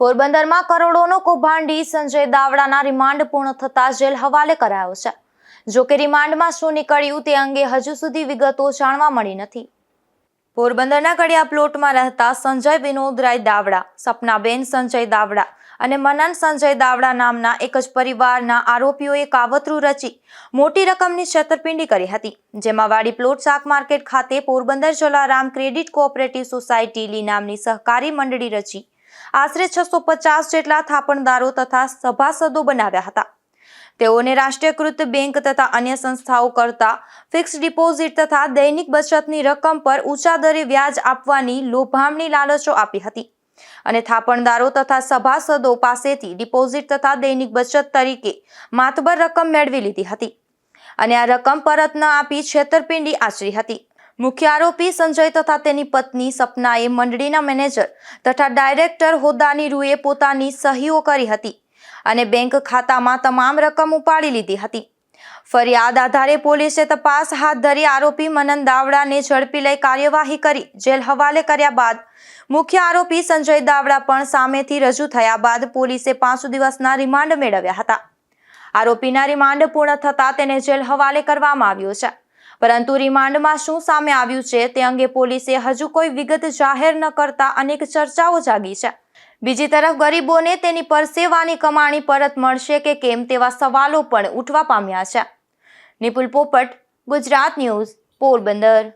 પોરબંદરમાં કરોડોનો કૌભાંડી સંજય દાવડાના રિમાન્ડ પૂર્ણ થતા જેલ હવાલે કરાયો છે. જો કે રિમાન્ડમાં શું નીકળ્યું તે અંગે હજુ સુધી વિગતો જાણવા મળી નથી. પોરબંદરના કડિયા પ્લોટમાં રહેતા સંજય વિનોદરાય દાવડા, સપનાબેન સંજય દાવડા અને મનન સંજય દાવડા નામના એક જ પરિવારના આરોપીઓએ કાવતરું રચી મોટી રકમની છેતરપિંડી કરી હતી, જેમાં વાડી પ્લોટ શાક માર્કેટ ખાતે Porbandar Jalaram credit cooperative society લી નામની સહકારી મંડળી રચી આશરે છસો પચાસ જેટલા થાપણદારો તથા સભાસદો બનાવ્યા હતા. તેઓને રાષ્ટ્રીયકૃત બેંક તથા અન્ય સંસ્થાઓ કરતા ફિક્સ ડિપોઝિટ તથા દૈનિક બચતની રકમ પર ઊંચા દરે વ્યાજ આપવાની લોભામણી લાલચો આપી હતી. અને થાપણદારો તથા સભાસદો પાસેથી ડિપોઝિટ તથા દૈનિક બચત તરીકે માતબર રકમ મેળવી લીધી હતી. અને આ રકમ પરત ન આપી છેતરપિંડી આચરી હતી. મુખ્ય આરોપી સંજય તથા તેની પત્ની સપનાએ મંડળીના મેનેજર તથા ડાયરેક્ટર હોદ્દાની રૂએ પોતાની સહીઓ કરી હતી અને બેંક ખાતામાં તમામ રકમ ઉપાડી લીધી હતી. ફરિયાદ આધારે પોલીસે તપાસ હાથ ધરી આરોપી મનન દાવડાને ઝડપી લઈ કાર્યવાહી કરી જેલ હવાલે કર્યા બાદ મુખ્ય આરોપી સંજય દાવડા પણ સામેથી રજૂ થયા બાદ પોલીસે પાંચ દિવસના રિમાન્ડ મેળવ્યા હતા. આરોપીના રિમાન્ડ પૂર્ણ થતાં તેને જેલ હવાલે કરવામાં આવ્યો છે. પરંતુ રિમાન્ડમાં શું સામે આવ્યું છે તે અંગે પોલીસે હજુ કોઈ વિગત જાહેર ન કરતા અનેક ચર્ચાઓ જાગી છે. બીજી તરફ, ગરીબોને તેની પરસેવાની કમાણી પરત મળશે કે કેમ તેવા સવાલો પણ ઉઠવા પામ્યા છે. નિપુલ પોપટ, ગુજરાત ન્યૂઝ, પોરબંદર.